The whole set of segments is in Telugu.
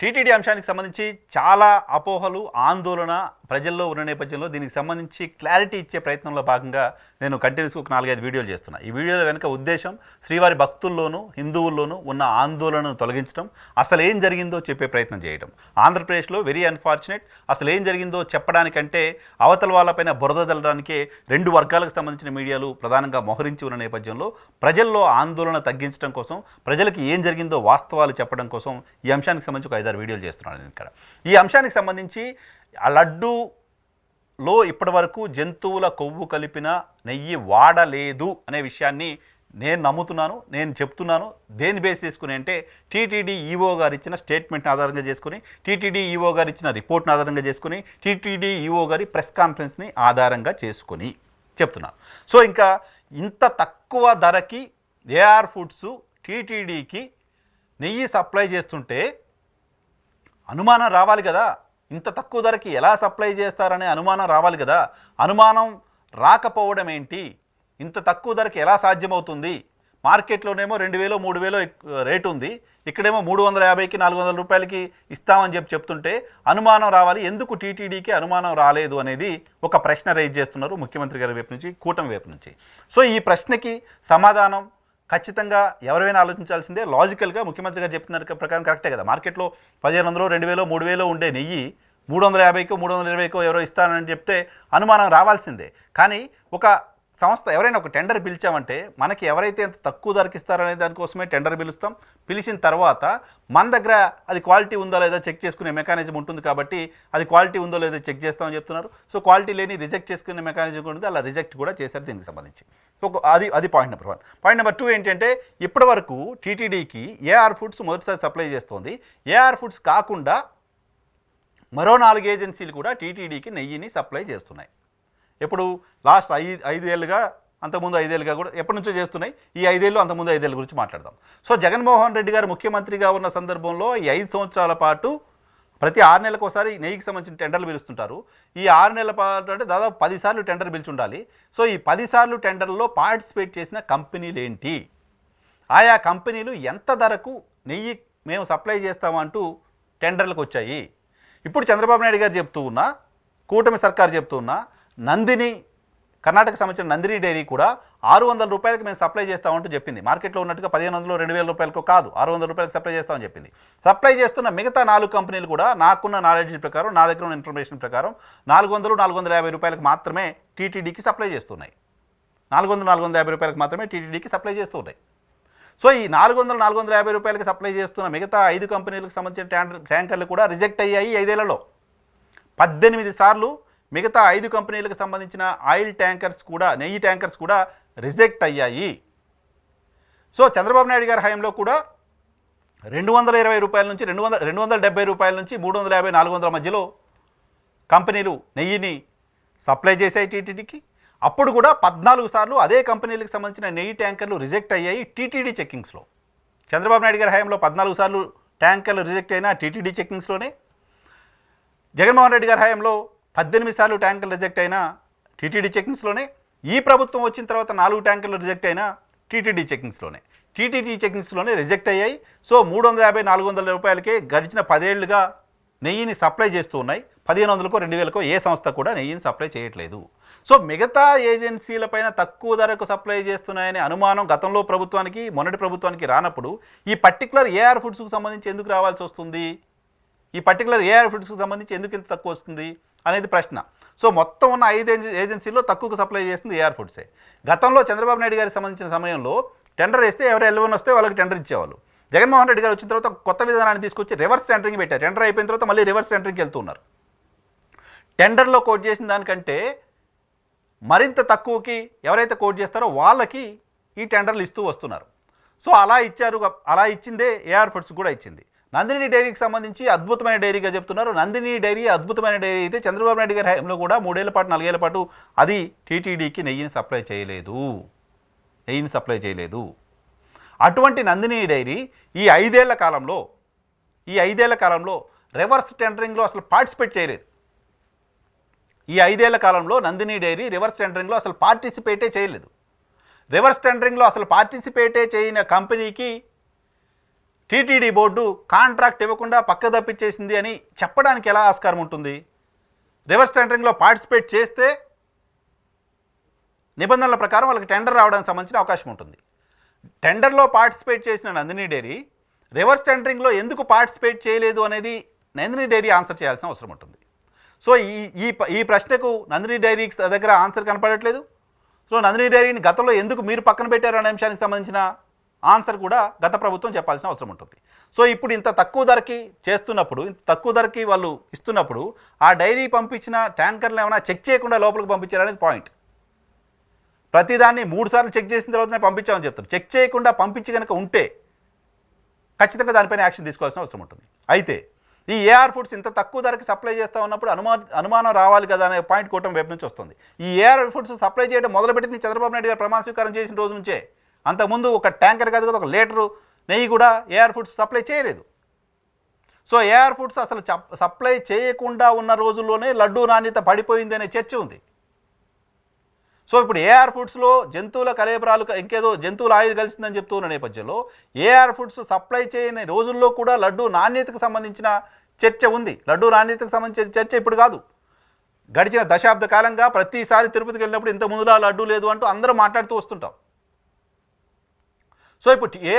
టీటీడీ అంశానికి సంబంధించి చాలా అపోహలు ఆందోళన ప్రజల్లో ఉన్న నేపథ్యంలో దీనికి సంబంధించి క్లారిటీ ఇచ్చే ప్రయత్నంలో భాగంగా నేను కంటిన్యూస్గా ఒక నాలుగైదు వీడియోలు చేస్తున్నా. ఈ వీడియోల వెనుక ఉద్దేశం శ్రీవారి భక్తుల్లోనూ హిందువుల్లోనూ ఉన్న ఆందోళనను తొలగించడం అసలు ఏం జరిగిందో చెప్పే ప్రయత్నం చేయడం. ఆంధ్రప్రదేశ్లో వెరీ అన్ఫార్చునేట్ అసలు ఏం జరిగిందో చెప్పడానికంటే అవతల వాళ్ళపైన బురద జల్లడానికే రెండు వర్గాలకు సంబంధించిన మీడియాలు ప్రధానంగా మోహరించి ఉన్న నేపథ్యంలో ప్రజల్లో ఆందోళన తగ్గించడం కోసం ప్రజలకు ఏం జరిగిందో వాస్తవాలు చెప్పడం కోసం ఈ అంశానికి సంబంధించి ఒక ఐదారు వీడియోలు చేస్తున్నాను నేను ఇక్కడ. ఈ అంశానికి సంబంధించి ఆ లడ్డూలో ఇప్పటి వరకు జంతువుల కొవ్వు కలిపిన నెయ్యి వాడలేదు అనే విషయాన్ని నేను నమ్ముతున్నాను నేను చెప్తున్నాను. దేని బేస్ చేసుకుని అంటే టీటీడీ ఈఓ గారు ఇచ్చిన స్టేట్మెంట్ని ఆధారంగా చేసుకుని టీటీడీ ఈఓ గారు ఇచ్చిన రిపోర్ట్ని ఆధారంగా చేసుకుని టీటీడీ ఈఓ గారి ప్రెస్ కాన్ఫరెన్స్ని ఆధారంగా చేసుకుని చెప్తున్నాను. సో ఇంకా ఇంత తక్కువ ధరకి ఏఆర్ ఫుడ్స్ టీటీడీకి నెయ్యి సప్లై చేస్తుంటే అనుమానం రావాలి కదా? ఇంత తక్కువ ధరకి ఎలా సప్లై చేస్తారనే అనుమానం రావాలి కదా? అనుమానం రాకపోవడం ఏంటి? ఇంత తక్కువ ధరకి ఎలా సాధ్యమవుతుంది? మార్కెట్లోనేమో రెండు వేలు మూడు వేలు రేటు ఉంది. ఇక్కడేమో మూడు వందల యాభైకి నాలుగు వందల రూపాయలకి ఇస్తామని చెప్పి చెప్తుంటే అనుమానం రావాలి. ఎందుకు టీటీడీకి అనుమానం రాలేదు అనేది ఒక ప్రశ్న రైజ్ చేస్తున్నారు ముఖ్యమంత్రి గారి వైపు నుంచి కూటమి వైపు నుంచి. సో ఈ ప్రశ్నకి సమాధానం ఖచ్చితంగా ఎవరైనా ఆలోచించాల్సిందే. లాజికల్గా ముఖ్యమంత్రి గారు చెప్పిన ప్రకారం కరెక్టే కదా. మార్కెట్లో పదిహేను వందలు రెండు వేలు మూడు వేలు ఉండే నెయ్యి మూడు వందల యాభైకో మూడు వందల ఇరవైకో ఎవరో ఇస్తానని చెప్తే అనుమానం రావాల్సిందే. కానీ ఒక సంస్థ ఎవరైనా ఒక టెండర్ పిలిచామంటే మనకి ఎవరైతే ఎంత తక్కువ ధరకి ఇస్తారనే దానికోసమే టెండర్ పిలుస్తాం. పిలిచిన తర్వాత మన దగ్గర అది క్వాలిటీ ఉందో లేదో చెక్ చేసుకునే మెకానిజం ఉంటుంది కాబట్టి అది క్వాలిటీ ఉందో లేదో చెక్ చేస్తామని చెప్తున్నారు. సో క్వాలిటీ లేని రిజెక్ట్ చేసుకునే మెకానిజం కూడా ఉంది. అలా రిజెక్ట్ కూడా చేశారు దీనికి సంబంధించి. ఒక అది అది point number one. Point number two ఏంటంటే ఇప్పటి వరకు టీటీడీకి ఏఆర్ ఫుడ్స్ మొదటిసారి సప్లై చేస్తోంది. ఏఆర్ ఫుడ్స్ కాకుండా మరో నాలుగు ఏజెన్సీలు కూడా టీటీడీకి నెయ్యిని సప్లై చేస్తున్నాయి. ఎప్పుడు లాస్ట్ ఐదు ఐదేళ్ళుగా అంతకుముందు ఐదేళ్ళుగా కూడా ఎప్పటి నుంచో చేస్తున్నాయి. ఈ ఐదేళ్ళు అంతకుముందు ఐదేళ్ళ గురించి మాట్లాడదాం. సో జగన్మోహన్ రెడ్డి గారు ముఖ్యమంత్రిగా ఉన్న సందర్భంలో ఈ ఐదు సంవత్సరాల పాటు ప్రతి ఆరు నెలలకు ఒకసారి నెయ్యికి సంబంధించిన టెండర్లు పిలుస్తుంటారు. ఈ ఆరు నెలల పాటు అంటే దాదాపు పదిసార్లు టెండర్ పిలిచి ఉండాలి సో ఈ పదిసార్లు టెండర్లో పార్టిసిపేట్ చేసిన కంపెనీలు ఏంటి? ఆయా కంపెనీలు ఎంత ధరకు నెయ్యి మేము సప్లై చేస్తామంటూ టెండర్లకు వచ్చాయి? ఇప్పుడు చంద్రబాబు నాయుడు గారు చెప్తూ ఉన్నా కూటమి సర్కారు చెప్తూ ఉన్నా నందిని కర్ణాటక సంబంధించిన నందిని డైరీ కూడా ఆరు వందల రూపాయలకి మేము సప్లై చేస్తామంటూ చెప్పింది. మార్కెట్లో ఉన్నట్టుగా పదిహేను వందలు రెండు వేల రూపాయలకు కాదు ఆరు వందల రూపాయలకు సప్లై చేస్తామని చెప్పింది. సప్లై చేస్తున్న మిగతా నాలుగు కంపెనీలు కూడా నాకున్న నాలెడ్జ్ ప్రకారం నా దగ్గర ఉన్న ఇన్ఫర్మేషన్ ప్రకారం నాలుగు వందలు నాలుగు వందల యాభై రూపాయలకు మాత్రమే టీటీడీకి సప్లై చేస్తున్నాయి. నాలుగు వందల నాలుగు వందల యాభై రూపాయలకు మాత్రమే టీటీడీకి సప్లై చేస్తున్నాయి. సో ఈ నాలుగు వందల నాలుగు వందల యాభై రూపాయలకి సప్లై చేస్తున్న మిగతా ఐదు కంపెనీలకు సంబంధించిన ట్యాంకర్ ట్యాంకర్లు కూడా రిజెక్ట్ అయ్యాయి ఐదేళ్ళలో. పద్దెనిమిది సార్లు మిగతా ఐదు కంపెనీలకు సంబంధించిన ఆయిల్ ట్యాంకర్స్ కూడా నెయ్యి ట్యాంకర్స్ కూడా రిజెక్ట్ అయ్యాయి. సో చంద్రబాబు నాయుడు గారి హయాంలో కూడా రెండు వందల ఇరవై రూపాయల నుంచి రెండు వందల రెండు వందల డెబ్బై రూపాయల నుంచి మూడు వందల యాభై నాలుగు వందల మధ్యలో కంపెనీలు నెయ్యిని సప్లై చేశాయి టీటీడీకి. అప్పుడు కూడా పద్నాలుగు సార్లు అదే కంపెనీలకు సంబంధించిన నెయ్యి ట్యాంకర్లు రిజెక్ట్ అయ్యాయి టీటీడీ చెక్కింగ్స్లో. చంద్రబాబు నాయుడు గారి హయాంలో పద్నాలుగు సార్లు ట్యాంకర్లు రిజెక్ట్ అయిన టీటీడీ చెక్కింగ్స్లోనే. జగన్మోహన్ రెడ్డి గారి హయాంలో పద్దెనిమిది సార్లు ట్యాంకులు రిజెక్ట్ అయిన టీటీడీ చెక్కింగ్స్లోనే ఈ ప్రభుత్వం వచ్చిన తర్వాత నాలుగు ట్యాంకులు రిజెక్ట్ అయిన టీటీడీ చెక్కింగ్స్లోనే టీటీడీ చెక్కింగ్స్లోనే రిజెక్ట్ అయ్యాయి. సో మూడు వందల యాభై నాలుగు వందల రూపాయలకే గడిచిన పదేళ్ళుగా నెయ్యిని సప్లై చేస్తూ ఉన్నాయి. పదిహేను వందలకో రెండు వేలకో ఏ సంస్థ కూడా నెయ్యిని సప్లై చేయట్లేదు. సో మిగతా ఏజెన్సీలపైన తక్కువ ధరకు సప్లై చేస్తున్నాయనే అనుమానం గతంలో ప్రభుత్వానికి మొన్నటి ప్రభుత్వానికి రానప్పుడు ఈ పర్టికులర్ ఏఆర్ ఫుడ్స్కు సంబంధించి ఎందుకు రావాల్సి వస్తుంది? ఈ పర్టికులర్ ఏఆర్ ఫుడ్స్కు సంబంధించి ఎందుకు ఇంత తక్కువ వస్తుంది? అనేది ప్రశ్న. సో మొత్తం ఉన్న ఐదు ఏజెన్సీలో తక్కువకు సప్లై చేస్తుంది ఏఆర్ ఫుడ్సే. గతంలో చంద్రబాబు నాయుడు గారికి సంబంధించిన సమయంలో టెండర్ వేస్తే ఎవరు ఎల్వన్ వస్తే వాళ్ళకి టెండర్ ఇచ్చేవాళ్ళు. జగన్మోహన్ రెడ్డి గారు వచ్చిన తర్వాత కొత్త విధానాన్ని తీసుకొచ్చి రివర్స్ టెండరింగ్ పెట్టారు. టెండర్ అయిపోయిన తర్వాత మళ్ళీ రివర్స్ టెండరింగ్కి వెళ్తున్నారు టెండర్లో కోట్ చేసిన దానికంటే మరింత తక్కువకి ఎవరైతే కోట్ చేస్తారో వాళ్ళకి ఈ టెండర్లు ఇస్తూ వస్తున్నారు. సో అలా ఇచ్చారు అలా ఇచ్చిందే ఏఆర్ ఫుడ్స్ కూడా ఇచ్చింది. నందిని డైరీకి సంబంధించి అద్భుతమైన డైరీగా చెప్తున్నారు. నందిని డైరీ అద్భుతమైన డైరీ అయితే చంద్రబాబు నాయుడు గారి హయాంలో కూడా మూడేళ్ళ పాటు నాలుగేళ్ళ పాటు అది టీటీడీకి నెయ్యిని సప్లై చేయలేదు. నెయ్యిని సప్లై చేయలేదు. అటువంటి నందిని డైరీ ఈ ఐదేళ్ళ కాలంలో ఈ ఐదేళ్ళ కాలంలో రివర్స్ టెండరింగ్లో అసలు పార్టిసిపేట్ చేయలేదు. ఈ ఐదేళ్ళ కాలంలో నందిని డైరీ రివర్స్ టెండరింగ్లో అసలు పార్టిసిపేటే చేయలేదు. రివర్స్ టెండరింగ్లో అసలు పార్టిసిపేటే చేయని కంపెనీకి టీటీడీ బోర్డు కాంట్రాక్ట్ ఇవ్వకుండా పక్క తప్పించేసింది అని చెప్పడానికి ఎలా ఆస్కారం ఉంటుంది? రివర్స్ టెండరింగ్లో పార్టిసిపేట్ చేస్తే నిబంధనల ప్రకారం వాళ్ళకి టెండర్ రావడానికి సంబంధించిన అవకాశం ఉంటుంది. టెండర్లో పార్టిసిపేట్ చేసిన నందిని డైరీ రివర్స్ టెండరింగ్లో ఎందుకు పార్టిసిపేట్ చేయలేదు అనేది నందిని డైరీ ఆన్సర్ చేయాల్సిన అవసరం ఉంటుంది. సో ఈ ఈ ఈ ప్రశ్నకు నందిని డైరీ దగ్గర ఆన్సర్ కనపడట్లేదు. సో నందిని డైరీని గతంలో ఎందుకు మీరు పక్కన పెట్టారు అనే అంశానికి సంబంధించిన ఆన్సర్ కూడా గత ప్రభుత్వం చెప్పాల్సిన అవసరం ఉంటుంది. సో ఇప్పుడు ఇంత తక్కువ ధరకి చేస్తున్నప్పుడు ఇంత తక్కువ ధరకి వాళ్ళు ఇస్తున్నప్పుడు ఆ డైరీ పంపించిన ట్యాంకర్లు ఏమైనా చెక్ చేయకుండా లోపలికి పంపించారనేది పాయింట్. ప్రతిదాన్ని మూడు సార్లు చెక్ చేసిన తర్వాతనే పంపించామని చెప్తారు. చెక్ చేయకుండా పంపించి కనుక ఉంటే ఖచ్చితంగా దానిపైన యాక్షన్ తీసుకోవాల్సిన అవసరం ఉంటుంది. అయితే ఈ ఏఆర్ ఫుడ్స్ ఇంత తక్కువ ధరకి సప్లై చేస్తా ఉన్నప్పుడు అనుమా అనుమానం రావాలి కదా అనే పాయింట్ కూటమి వైపు నుంచి వస్తుంది. ఈ ఏఆర్ ఫుడ్స్ సప్లై చేయడం మొదలుపెట్టింది చంద్రబాబు నాయుడు గారు ప్రమాణ స్వీకారం చేసిన రోజు నుంచే. అంతకుముందు ఒక ట్యాంకర్ కాదు కదా ఒక లీటరు నెయ్యి కూడా ఏఆర్ ఫుడ్స్ సప్లై చేయలేదు. సో ఏఆర్ ఫుడ్స్ అసలు సప్లై చేయకుండా ఉన్న రోజుల్లోనే లడ్డూ నాణ్యత పడిపోయింది అనే చర్చ ఉంది. సో ఇప్పుడు ఏఆర్ ఫుడ్స్లో జంతువుల కలేబరాలు ఇంకేదో జంతువుల ఆయిల్ కలిసిందని చెప్తున్న నేపథ్యంలో ఏఆర్ ఫుడ్స్ సప్లై చేయని రోజుల్లో కూడా లడ్డు నాణ్యతకు సంబంధించిన చర్చ ఉంది. లడ్డు నాణ్యతకు సంబంధించిన చర్చ ఇప్పుడు కాదు. గడిచిన దశాబ్ద కాలంగా ప్రతిసారి తిరుపతికి వెళ్ళినప్పుడు ఇంత ముందులా లడ్డు లేదు అంటూ అందరూ మాట్లాడుతూ వస్తుంటాం. సో ఇప్పుడు ఏ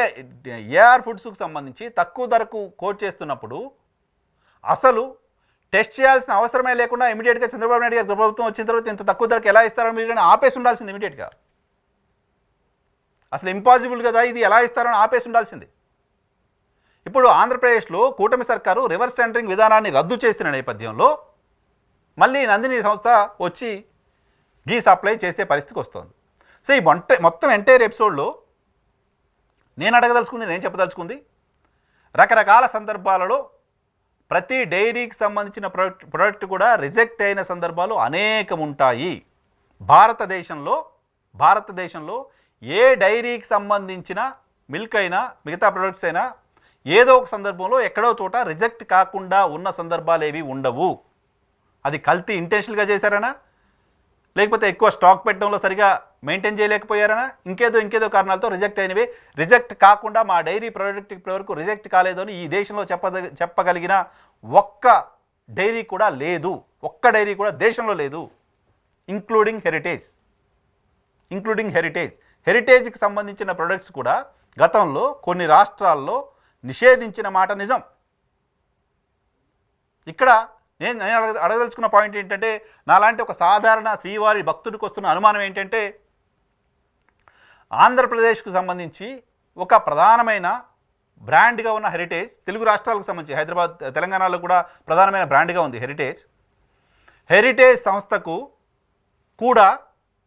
ఏఆర్ ఫుడ్స్కు సంబంధించి తక్కువ ధరకు కోట్ చేస్తున్నప్పుడు అసలు టెస్ట్ చేయాల్సిన అవసరమే లేకుండా ఇమీడియట్గా చంద్రబాబు నాయుడు గారి ప్రభుత్వం వచ్చిన తర్వాత ఇంత తక్కువ ధరకు ఎలా ఇస్తారో మీరు ఆపేసి ఉండాల్సింది ఇమీడియట్గా అసలు ఇంపాసిబుల్ కదా ఇది ఎలా ఇస్తారని ఆపేసి ఉండాల్సింది. ఇప్పుడు ఆంధ్రప్రదేశ్లో కూటమి సర్కారు రివర్స్ టెండరింగ్ విధానాన్ని రద్దు చేసిన నేపథ్యంలో మళ్ళీ నందిని సంస్థ వచ్చి గీ సప్లై చేసే పరిస్థితికి వస్తుంది. సో ఈ మొంట మొత్తం ఎంటైర్ ఎపిసోడ్లో నేను అడగదలుచుకుంది నేను చెప్పదలుచుకుంది. రకరకాల సందర్భాలలో ప్రతి డైరీకి సంబంధించిన ప్రొడక్ట్ ప్రొడక్ట్ కూడా రిజెక్ట్ అయిన సందర్భాలు అనేకం ఉంటాయి భారతదేశంలో భారతదేశంలో ఏ డైరీకి సంబంధించిన మిల్క్ అయినా మిగతా ప్రొడక్ట్స్ అయినా ఏదో ఒక సందర్భంలో ఎక్కడో చోట రిజెక్ట్ కాకుండా ఉన్న సందర్భాలు ఏవి ఉండవు. అది కల్తీ ఇంటెన్షనల్గా చేశారనా? లేకపోతే ఎక్కువ స్టాక్ పెట్టడంలో సరిగా మెయింటైన్ చేయలేకపోయారనా? ఇంకేదో ఇంకేదో కారణాలతో రిజెక్ట్ అయినవి. రిజెక్ట్ కాకుండా మా డైరీ ప్రోడక్ట్ ఇప్పటివరకు రిజెక్ట్ కాలేదు అని ఈ దేశంలో చెప్పద చెప్పగలిగిన ఒక్క డైరీ కూడా లేదు. ఒక్క డైరీ కూడా దేశంలో లేదు. ఇంక్లూడింగ్ హెరిటేజ్ ఇంక్లూడింగ్ హెరిటేజ్ హెరిటేజ్కి సంబంధించిన ప్రొడక్ట్స్ కూడా గతంలో కొన్ని రాష్ట్రాల్లో నిషేధించిన మాట నిజం. ఇక్కడ నేను నేను అడగ అడగదలుచుకున్న పాయింట్ ఏంటంటే నాలాంటి ఒక సాధారణ శ్రీవారి భక్తుడికి వస్తున్న అనుమానం ఏంటంటే ఆంధ్రప్రదేశ్కు సంబంధించి ఒక ప్రధానమైన బ్రాండ్గా ఉన్న హెరిటేజ్ తెలుగు రాష్ట్రాలకు సంబంధించి హైదరాబాద్ తెలంగాణలో కూడా ప్రధానమైన బ్రాండ్గా ఉంది హెరిటేజ్. హెరిటేజ్ సంస్థకు కూడా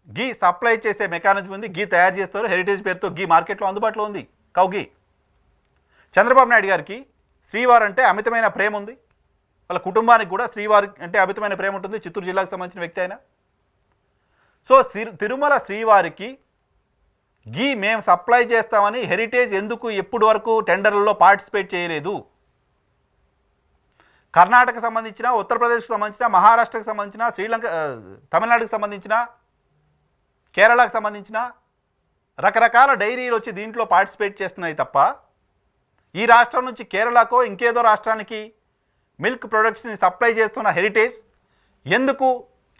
గీ సప్లై చేసే మెకానిజం ఉంది. గీ తయారు చేస్తారు. హెరిటేజ్ పేరుతో గీ మార్కెట్లో అందుబాటులో ఉంది. కౌ గీ. చంద్రబాబు నాయుడు గారికి శ్రీవారు అంటే అమితమైన ప్రేమ ఉంది. వాళ్ళ కుటుంబానికి కూడా శ్రీవారి అంటే అమితమైన ప్రేమ ఉంటుంది. చిత్తూరు జిల్లాకు సంబంధించిన వ్యక్తి అయినా సో తిరుమల శ్రీవారికి గీ మేము సప్లై చేస్తామని హెరిటేజ్ ఎందుకు ఎప్పుడు వరకు టెండర్లలో పార్టిసిపేట్ చేయలేదు? కర్ణాటక సంబంధించిన ఉత్తరప్రదేశ్కి సంబంధించిన మహారాష్ట్రకు సంబంధించిన శ్రీలంక తమిళనాడుకు సంబంధించిన కేరళకు సంబంధించిన రకరకాల డైరీలు వచ్చి దీంట్లో పార్టిసిపేట్ చేస్తున్నాయి తప్ప ఈ రాష్ట్రం నుంచి కేరళకో ఇంకేదో రాష్ట్రానికి మిల్క్ ప్రొడక్ట్స్ని సప్లై చేస్తున్న హెరిటేజ్ ఎందుకు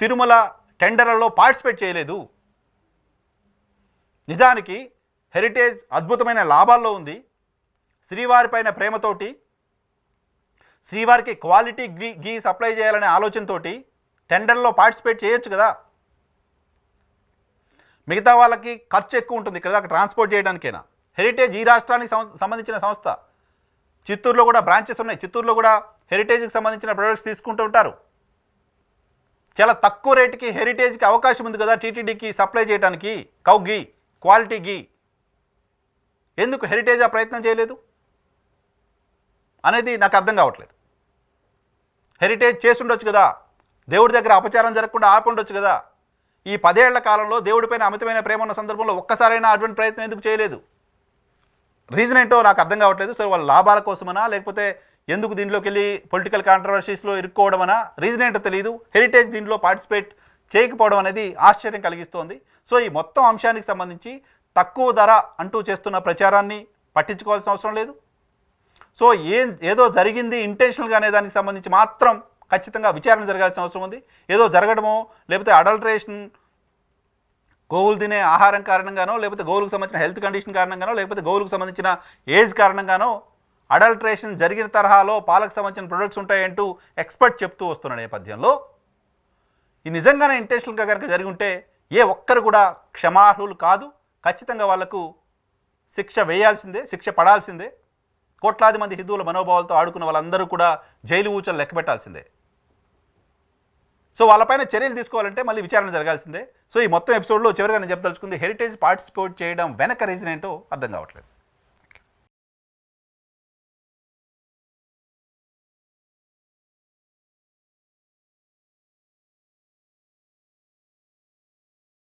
తిరుమల టెండర్లలో పార్టిసిపేట్ చేయలేదు? నిజానికి హెరిటేజ్ అద్భుతమైన లాభాల్లో ఉంది. శ్రీవారిపైన ప్రేమతోటి శ్రీవారికి క్వాలిటీ గీ గీ సప్లై చేయాలనే ఆలోచనతోటి టెండర్లో పార్టిసిపేట్ చేయొచ్చు కదా. మిగతా వాళ్ళకి ఖర్చు ఎక్కువ ఉంటుంది ఇక్కడ దాకా ట్రాన్స్పోర్ట్ చేయడానికైనా. హెరిటేజ్ ఈ రాష్ట్రానికి సం- సంబంధించిన సంస్థ. చిత్తూరులో కూడా బ్రాంచెస్ ఉన్నాయి. చిత్తూరులో కూడా హెరిటేజ్కి సంబంధించిన ప్రొడక్ట్స్ తీసుకుంటూ ఉంటారు. చాలా తక్కువ రేటుకి హెరిటేజ్కి అవకాశం ఉంది కదా టీటీడీకి సప్లై చేయడానికి కౌ గీ క్వాలిటీ గీ. ఎందుకు హెరిటేజ్ ఆ ప్రయత్నం చేయలేదు? అనేది నాకు అర్థం కావట్లేదు. హెరిటేజ్ చేస్తుండొచ్చు కదా? దేవుడి దగ్గర అపచారం జరగకుండా ఆపి ఉండొచ్చు కదా? ఈ పదేళ్ళ కాలంలో దేవుడిపైన అమితమైన ప్రేమ ఉన్న సందర్భంలో ఒక్కసారైనా అటువంటి ప్రయత్నం ఎందుకు చేయలేదు? రీజన్ ఏంటో నాకు అర్థం కావట్లేదు. సో వాళ్ళ లాభాల కోసమనా లేకపోతే ఎందుకు దీంట్లోకి వెళ్ళి పొలిటికల్ కాంట్రవర్సీస్లో ఇరుక్కోవడమనా రీజన్ ఏంటో తెలియదు హెరిటేజ్ దీంట్లో పార్టిసిపేట్ చేయకపోవడం అనేది ఆశ్చర్యం కలిగిస్తోంది. సో ఈ మొత్తం అంశానికి సంబంధించి తక్కువ ధర అంటూ చేస్తున్న ప్రచారాన్ని పట్టించుకోవాల్సిన అవసరం లేదు. సో ఏం ఏదో జరిగింది ఇంటెన్షనల్గా అనే దానికి సంబంధించి మాత్రం ఖచ్చితంగా విచారణ జరగాల్సిన అవసరం ఉంది. ఏదో జరగడమో లేకపోతే అడల్టరేషన్ గోవులు తినే ఆహారం కారణంగానో లేకపోతే గోవులకు సంబంధించిన హెల్త్ కండిషన్ కారణంగానో లేకపోతే గోవులకు సంబంధించిన ఏజ్ కారణంగానో అడల్ట్రేషన్ జరిగిన తరహాలో పాలకు సంబంధించిన ప్రొడక్ట్స్ ఉంటాయంటూ ఎక్స్పర్ట్ చెప్తూ వస్తున్న నేపథ్యంలో ఈ నిజంగానే ఇంటెన్షనల్గా కనుక జరిగి ఉంటే ఏ ఒక్కరు కూడా క్షమార్హులు కాదు. ఖచ్చితంగా వాళ్ళకు శిక్ష వేయాల్సిందే శిక్ష పడాల్సిందే. కోట్లాది మంది హిందువుల మనోభావాలతో ఆడుకున్న వాళ్ళందరూ కూడా జైలు ఊచలు లెక్క పెట్టాల్సిందే. సో వాళ్ళపైన చర్యలు తీసుకోవాలంటే మళ్ళీ విచారణ జరగాల్సిందే. సో ఈ మొత్తం ఎపిసోడ్లో చివరిగా నేను చెప్పదలుచుకుంది హెరిటేజ్ పార్టిసిపేట్ చేయడం వెనక రీజన్ ఏంటో అర్థం కావట్లేదు.